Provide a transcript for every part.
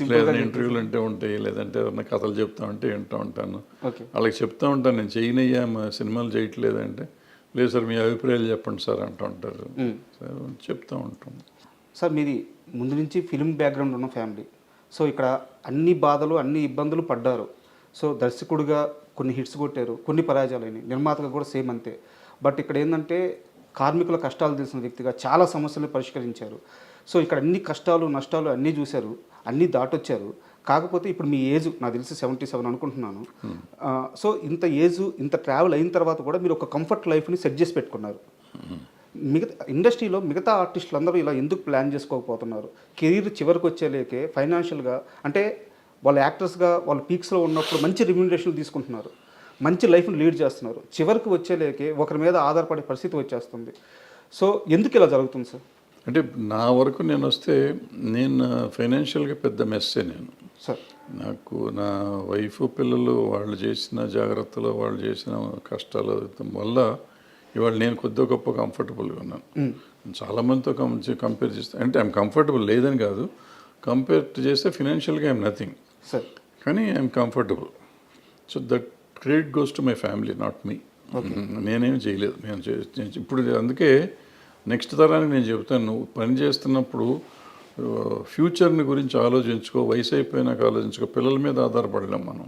లేదంటే ఇంటర్వ్యూలు అంటే ఉంటాయి లేదంటే ఏదైనా కథలు చెప్తా ఉంటే వింటూ ఉంటాను. వాళ్ళకి చెప్తా ఉంటాను నేను చేయనయ్యా మా సినిమాలు చేయట్లేదంటే లేదు సార్ మీ అభిప్రాయాలు చెప్పండి సార్ అంటూ ఉంటారు. సో చెప్తా ఉంటాం. సార్ మీది ముందు నుంచి ఫిల్మ్ బ్యాక్గ్రౌండ్ ఉన్న ఫ్యామిలీ సో ఇక్కడ అన్ని బాధలు అన్ని ఇబ్బందులు పడ్డారు. సో దర్శకుడిగా కొన్ని హిట్స్ కొట్టారు కొన్ని పరాజయాలైనవి నిర్మాతగా కూడా సేమ్ అంతే. బట్ ఇక్కడ ఏంటంటే కార్మికుల కష్టాలు తెలిసిన వ్యక్తిగా చాలా సమస్యలు పరిష్కరించారు. సో ఇక్కడ అన్ని కష్టాలు నష్టాలు అన్నీ చూశారు. అన్నీ దాటొచ్చారు. కాకపోతే ఇప్పుడు మీ ఏజ్ నాకు తెలిసి సెవెంటీ సెవెన్ అనుకుంటున్నాను. ఆ, సో ఇంత ఏజ్ ఇంత ట్రావెల్ అయిన తర్వాత కూడా మీరు ఒక కంఫర్ట్ లైఫ్ని సెట్ చేసి పెట్టుకున్నారు. మిగతా ఇండస్ట్రీలో మిగతా ఆర్టిస్టులు అందరూ ఇలా ఎందుకు ప్లాన్ చేసుకోకపోతున్నారు? కెరీర్ చివరికి వచ్చేలేకే ఫైనాన్షియల్గా అంటే వాళ్ళ యాక్టర్స్గా వాళ్ళ పీక్స్లో ఉన్నప్పుడు మంచి రెమ్యూనరేషన్ తీసుకుంటున్నారు. మంచి లైఫ్ని లీడ్ చేస్తున్నారు. చివరికి వచ్చేలేకే ఒకరి మీద ఆధారపడే పరిస్థితి వచ్చేస్తుంది. సో ఎందుకు ఇలా జరుగుతుంది సార్ అంటే నా వరకు నేను వస్తే నేను ఫైనాన్షియల్గా పెద్ద మెస్సే నేను. సార్. నాకు నా వైఫ్ పిల్లలు వాళ్ళు చేసిన జాగ్రత్తలు వాళ్ళు చేసిన కష్టాలు వల్ల ఇవాళ నేను కొద్దిగా గొప్ప కంఫర్టబుల్గా ఉన్నాను. చాలా మందితో కంపేర్ చేస్తే అంటే ఐఎమ్ కంఫర్టబుల్ లేదని కాదు. కంపేర్ చేస్తే ఫినాన్షియల్గా ఐఎమ్ నథింగ్ సార్. కానీ I'm comfortable so that credit goes to my family not me నేనేం చేయలేదు. నేను ఇప్పుడు అందుకే నెక్స్ట్ తరానికి నేను చెబుతాను నువ్వు పని చేస్తున్నప్పుడు ఫ్యూచర్ని గురించి ఆలోచించుకో వయసు అయిపోయినాక ఆలోచించుకో పిల్లల మీద ఆధారపడలేం మనం.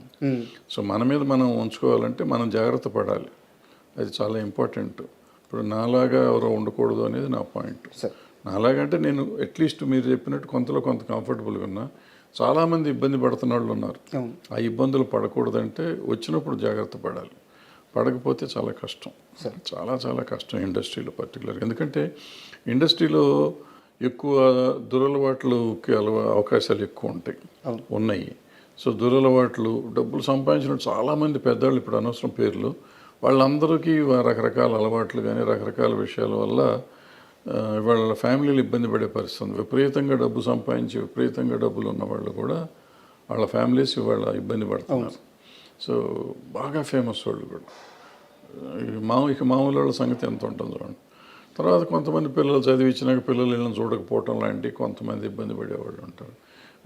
సో మన మీద మనం ఉంచుకోవాలంటే మనం జాగ్రత్త పడాలి. అది చాలా ఇంపార్టెంట్. ఇప్పుడు నాలాగా ఎవరో ఉండకూడదు అనేది నా పాయింట్. నాలాగంటే నేను అట్లీస్ట్ మీరు చెప్పినట్టు కొంతలో కొంత కంఫర్టబుల్గా ఉన్నా చాలామంది ఇబ్బంది పడుతున్న వాళ్ళు ఉన్నారు ఆ ఇబ్బందులు పడకూడదంటే వచ్చినప్పుడు జాగ్రత్త పడాలి. పడకపోతే చాలా కష్టం. చాలా చాలా కష్టం ఇండస్ట్రీలో పర్టికులర్ ఎందుకంటే ఇండస్ట్రీలో ఎక్కువ దురలవాట్లుకి అలవా అవకాశాలు ఎక్కువ ఉంటాయి. ఉన్నాయి. సో దురలవాట్లు డబ్బులు సంపాదించిన చాలామంది పెద్దవాళ్ళు ఇప్పుడు అనవసరం పేర్లు. వాళ్ళందరికీ రకరకాల అలవాట్లు కానీ రకరకాల విషయాల వల్ల వాళ్ళ ఫ్యామిలీలు ఇబ్బంది పడే పరిస్థితి ఉంది. విపరీతంగా డబ్బు సంపాదించి విపరీతంగా డబ్బులు ఉన్న వాళ్ళు కూడా వాళ్ళ ఫ్యామిలీస్ ఇవాళ ఇబ్బంది పడుతున్నారు. సో బాగా ఫేమస్ వాళ్ళు కూడా. మా ఇక మామూలు వాళ్ళ సంగతి ఎంత ఉంటుంది చూడండి. తర్వాత కొంతమంది పిల్లలు చదివించినాక పిల్లలు వీళ్ళని చూడకపోవటం లాంటి కొంతమంది ఇబ్బంది పడేవాళ్ళు ఉంటారు.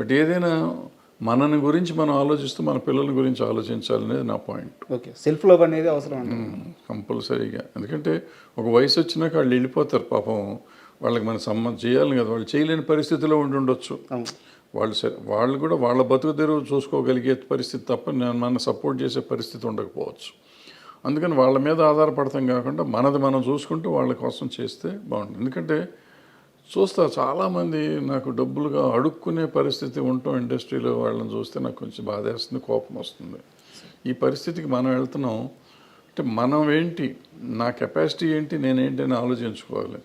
బట్ ఏదైనా మనని గురించి మనం ఆలోచిస్తూ మన పిల్లల గురించి ఆలోచించాలనేది నా పాయింట్. ఓకే సెల్ఫ్ లవ్ అనేది అవసరం కంపల్సరీగా. ఎందుకంటే ఒక వయసు వచ్చినాక వాళ్ళు వెళ్ళిపోతారు పాపం. వాళ్ళకి మన సంబంధం చేయాలి కదా. వాళ్ళు చేయలేని పరిస్థితిలో ఉండి ఉండొచ్చు. వాళ్ళు సరే వాళ్ళు కూడా వాళ్ళ బతుకు తెరువు చూసుకోగలిగే పరిస్థితి తప్ప నేను మన సపోర్ట్ చేసే పరిస్థితి ఉండకపోవచ్చు. అందుకని వాళ్ళ మీద ఆధారపడతాం కాకుండా మనది మనం చూసుకుంటూ వాళ్ళ కోసం చేస్తే బాగుంటుంది. ఎందుకంటే చూస్తా చాలామంది నాకు డబ్బులుగా అడుక్కునే పరిస్థితి ఉంటాం ఇండస్ట్రీలో వాళ్ళని చూస్తే నాకు కొంచెం బాధేస్తుంది కోపం వస్తుంది. ఈ పరిస్థితికి మనం వెళ్తున్నాం. అంటే మనం ఏంటి నా కెపాసిటీ ఏంటి నేనేంటి అని ఆలోచించుకోవాలి.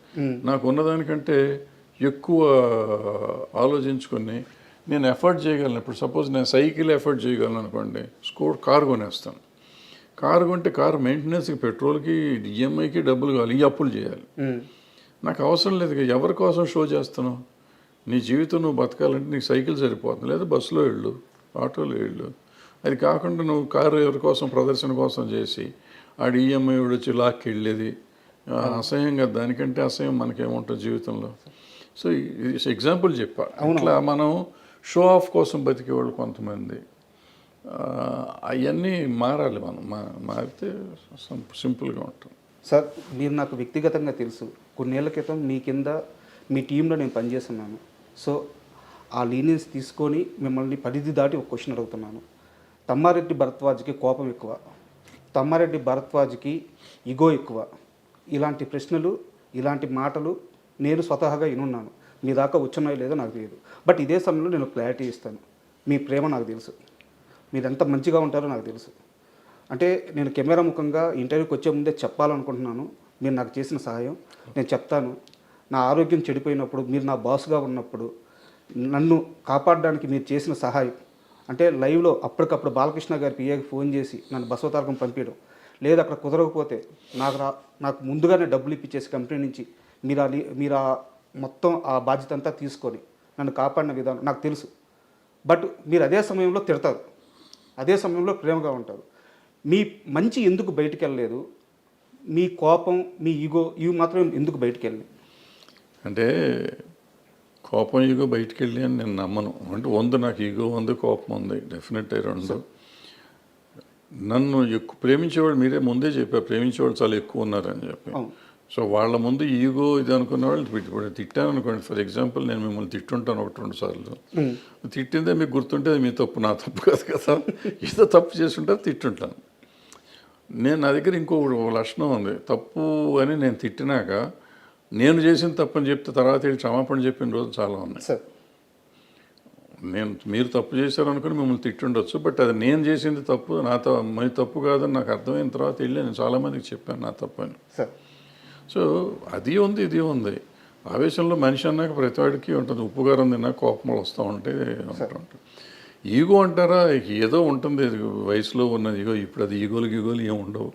నాకు ఉన్నదానికంటే ఎక్కువ ఆలోచించుకొని నేను ఎఫర్ట్ చేయగలను. ఇప్పుడు సపోజ్ నేను సైకిల్ ఎఫర్ట్ చేయగలను అనుకోండి స్కూట్ కారు కొనేస్తాను కారు కొంటే కారు మెయింటెనెన్స్కి పెట్రోల్కి ఈఎంఐకి డబ్బులు కావాలి. ఈ అప్పులు చేయాలి. నాకు అవసరం లేదు ఎవరి కోసం షో చేస్తున్నావు నీ జీవితం నువ్వు బతకాలంటే నీకు సైకిల్ సరిపోతుంది. లేదా బస్సులో వెళ్ళు ఆటోలో వెళ్ళు. అది కాకుండా నువ్వు కారు ఎవరి కోసం ప్రదర్శన కోసం చేసి ఆడు ఈఎంఐ వచ్చి లాక్కి వెళ్ళేది. ఆ, అసహ్యంగా దానికంటే అసహ్యం మనకేముంటుంది జీవితంలో? సో ఎగ్జాంపుల్ చెప్పా. అట్లా మనం షో ఆఫ్ కోసం బతికేవాళ్ళు కొంతమంది. అవన్నీ మారాలి మనం. మా మారితే సింపుల్గా ఉంటుంది సార్ మీరు నాకు వ్యక్తిగతంగా తెలుసు. కొన్నేళ్ళ క్రితం మీ కింద మీ టీంలో నేను పనిచేస్తున్నాను. సో ఆ లీనియన్స్ తీసుకొని మిమ్మల్ని పరిధి దాటి ఒక క్వశ్చన్ అడుగుతున్నాను. తమ్మారెడ్డి భరద్వాజ్కి కోపం ఎక్కువ. తమ్మారెడ్డి భరద్వాజ్కి ఇగో ఎక్కువ. ఇలాంటి ప్రశ్నలు ఇలాంటి మాటలు నేను స్వతహాగా వినున్నాను. మీ దాకా వచ్చున్నాయో లేదో నాకు తెలియదు. బట్ ఇదే సమయంలో నేను క్లారిటీ ఇస్తాను. మీ ప్రేమ నాకు తెలుసు. మీరు ఎంత మంచిగా ఉంటారో నాకు తెలుసు. అంటే నేను కెమెరా ముఖంగా ఇంటర్వ్యూకి వచ్చే ముందే చెప్పాలనుకుంటున్నాను. మీరు నాకు చేసిన సహాయం నేను చెప్తాను. నా ఆరోగ్యం చెడిపోయినప్పుడు మీరు నా బాస్గా ఉన్నప్పుడు నన్ను కాపాడడానికి మీరు చేసిన సహాయం. అంటే లైవ్లో అప్పటికప్పుడు బాలకృష్ణ గారి పిఏకి ఫోన్ చేసి నన్ను బసవతారకం పంపించడం లేదు అక్కడ కుదరకపోతే నాకు రా నాకు ముందుగానే డబ్బులు ఇప్పించేసి కంపెనీ నుంచి మీరు మీరు ఆ మొత్తం ఆ బాధ్యత అంతా తీసుకొని నన్ను కాపాడిన విధానం నాకు తెలుసు. బట్ మీరు అదే సమయంలో తిడతారు. అదే సమయంలో ప్రేమగా ఉంటారు. మీ మంచి ఎందుకు బయటికి వెళ్ళలేదు? మీ కోపం మీ ఈగో ఇవి మాత్రం ఎందుకు బయటికి వెళ్ళినాయి అంటే కోపం ఈగో బయటికి వెళ్ళి అని నేను నమ్మను. అంటే ఉంది నాకు ఈగో ఉంది కోపం ఉంది. డెఫినెట్ రెండు. నన్ను ఎక్కువ ప్రేమించేవాళ్ళు మీరే ముందే చెప్పారు. ప్రేమించేవాళ్ళు చాలా ఎక్కువ ఉన్నారని చెప్పి. సో వాళ్ళ ముందు ఈగో ఇది అనుకున్న వాళ్ళు ఇప్పుడు తిట్టాను అనుకోండి. ఫర్ ఎగ్జాంపుల్ నేను మిమ్మల్ని తిట్టుంటాను ఒకటి రెండు సార్లు. తిట్టిందే మీకు గుర్తుంటే అది మీ తప్పు నా తప్పు కాదు కదా. ఏదో తప్పు చేస్తుంటారు తిట్టుంటాను. నేను నా దగ్గర ఇంకో లక్షణం ఉంది. తప్పు అని నేను తిట్టినాక నేను చేసిన తప్పని చెప్తే తర్వాత వెళ్ళి క్షమాపణ చెప్పిన రోజు చాలా ఉన్నాయి. సార్. నేను మీరు తప్పు చేశారు అనుకుని మిమ్మల్ని తిట్టుండొచ్చు బట్ అది నేను చేసింది తప్పు నా మీ తప్పు కాదని నాకు అర్థమైన తర్వాత వెళ్ళి నేను చాలామందికి చెప్పాను నా తప్పు అని. సార్. సో అది ఉంది ఇది ఉంది. ఆవేశంలో మనిషి అన్నాక ప్రతి వాడికి ఉంటుంది. ఉప్పుగారం తిన్నా కోపములు వస్తూ ఉంటాయి ఉంటూ ఈగో అంటారా? ఏదో ఉంటుంది. వయసులో ఉన్నది ఈగో ఇప్పుడు అది ఈగోలు గీగోలు ఏమి ఉండవు.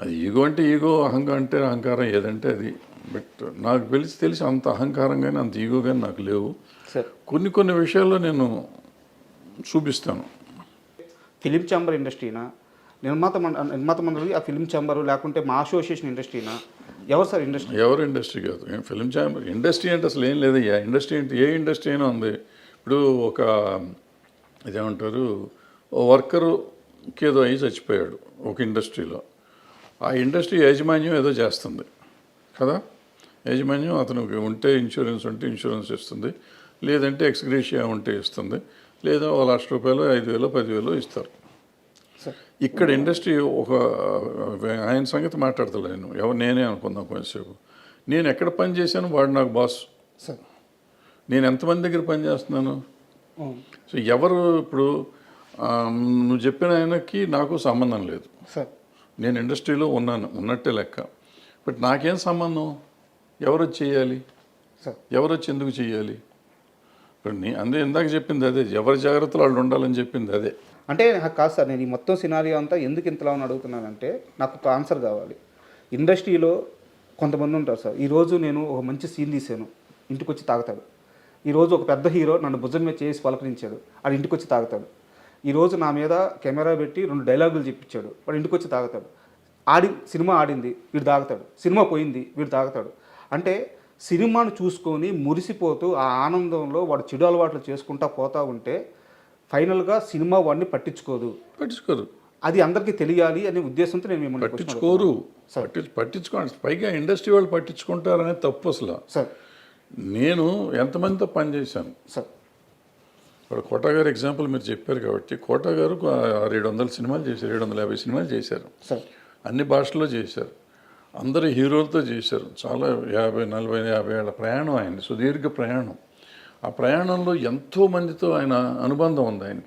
అది ఈగో అంటే ఈగో అహంకారం అంటే అహంకారం ఏదంటే అది. బట్ నాకు తెలిసి తెలిసి అంత అహంకారం కానీ అంత ఈగో కానీ నాకు లేవు. కొన్ని కొన్ని విషయాల్లో నేను చూపిస్తాను. ఫిలిం ఛాంబర్ ఇండస్ట్రీనా? నిర్మాత మండ నిర్మాత మండలి ఆ ఫిలిం ఛాంబరు లేకుంటే మా అసోసియేషన్ ఇండస్ట్రీనా? ఎవరు సార్ ఇండస్ట్రీ? ఎవరు ఇండస్ట్రీ కాదు. ఫిల్మ్ ఛాంబర్ ఇండస్ట్రీ అంటే అసలు ఏం లేదయ్యా. ఇండస్ట్రీ అంటే ఏ ఇండస్ట్రీ అయినా ఉంది. ఇప్పుడు ఒక ఇదేమంటారు ఓ వర్కరుకి ఏదో అయ్యి చచ్చిపోయాడు ఒక ఇండస్ట్రీలో. ఆ ఇండస్ట్రీ యాజమాన్యం ఏదో చేస్తుంది. కదా? యాజమాన్యం అతనికి ఉంటే ఇన్సూరెన్స్ ఉంటే ఇన్సూరెన్స్ ఇస్తుంది. లేదంటే ఎక్స్గ్రేషియా ఉంటే ఇస్తుంది. లేదా ఓ లక్ష రూపాయలు ఐదు వేలు పదివేలు ఇస్తారు. ఇక్కడ ఇండస్ట్రీ ఒక ఆయన సంగతి మాట్లాడతలే నేను. ఎవరు నేనే అనుకుందాం కొంచెంసేపు. నేను ఎక్కడ పని చేశాను వాడు నాకు బాస్ సార్. నేను ఎంతమంది దగ్గర పని చేస్తున్నాను. సో ఎవరు ఇప్పుడు నువ్వు చెప్పిన ఆయనకి నాకు సంబంధం లేదు. సార్. నేను ఇండస్ట్రీలో ఉన్నాను ఉన్నట్టే లెక్క. బట్ నాకేం సంబంధం? ఎవరు చేయాలి? సార్. ఎవరు వచ్చి ఎందుకు చేయాలి? ఇప్పుడు నీ అందే ఇందాక చెప్పింది అదే ఎవరి జాగ్రత్తలు వాళ్ళు ఉండాలని చెప్పింది అదే. అంటే నాకు కాదు సార్ నేను ఈ మొత్తం సినారియో అంతా ఎందుకు ఇంతలా అని అడుగుతున్నానంటే నాకు ఒక ఆన్సర్ కావాలి. ఇండస్ట్రీలో కొంతమంది ఉంటారు సార్ ఈరోజు నేను ఒక మంచి సీన్ తీసాను ఇంటికి వచ్చి తాగుతాడు ఈరోజు ఒక పెద్ద హీరో నన్ను భుజం మీద చేసి పలకరించాడు అది ఇంటికి వచ్చి తాగుతాడు ఈరోజు నా మీద కెమెరా పెట్టి రెండు డైలాగులు చెప్పించాడు వాడు ఇంటికి వచ్చి తాగుతాడు. ఆడి సినిమా ఆడింది వీడు తాగుతాడు. సినిమా పోయింది వీడు తాగుతాడు. అంటే సినిమాను చూసుకొని మురిసిపోతూ ఆ ఆనందంలో వాడు చెడు అలవాట్లు చేసుకుంటా పోతూ ఉంటే ఫైనల్గా సినిమా వాడిని పట్టించుకోదు. పట్టించుకోరు అది అందరికీ తెలియాలి అనే ఉద్దేశంతో నేను మిమ్మల్ని పట్టించుకోరు. పట్టి పట్టించుకోండి. పైగా ఇండస్ట్రీ వాళ్ళు పట్టించుకుంటారనే తప్పు అసలు. సార్. నేను ఎంతమందితో పనిచేశాను సార్. ఇప్పుడు కోటా గారు ఎగ్జాంపుల్ మీరు చెప్పారు కాబట్టి కోటా గారు ఏడు వందల సినిమాలు చేశారు ఏడు వందల యాభై సినిమాలు చేశారు. సార్. అన్ని భాషల్లో చేశారు. అందరు హీరోలతో చేశారు. చాలా యాభై నలభై యాభై ఏళ్ళ ప్రయాణం ఆయన సుదీర్ఘ ప్రయాణం. ఆ ప్రయాణంలో ఎంతో మందితో ఆయన అనుబంధం ఉంది ఆయనకి.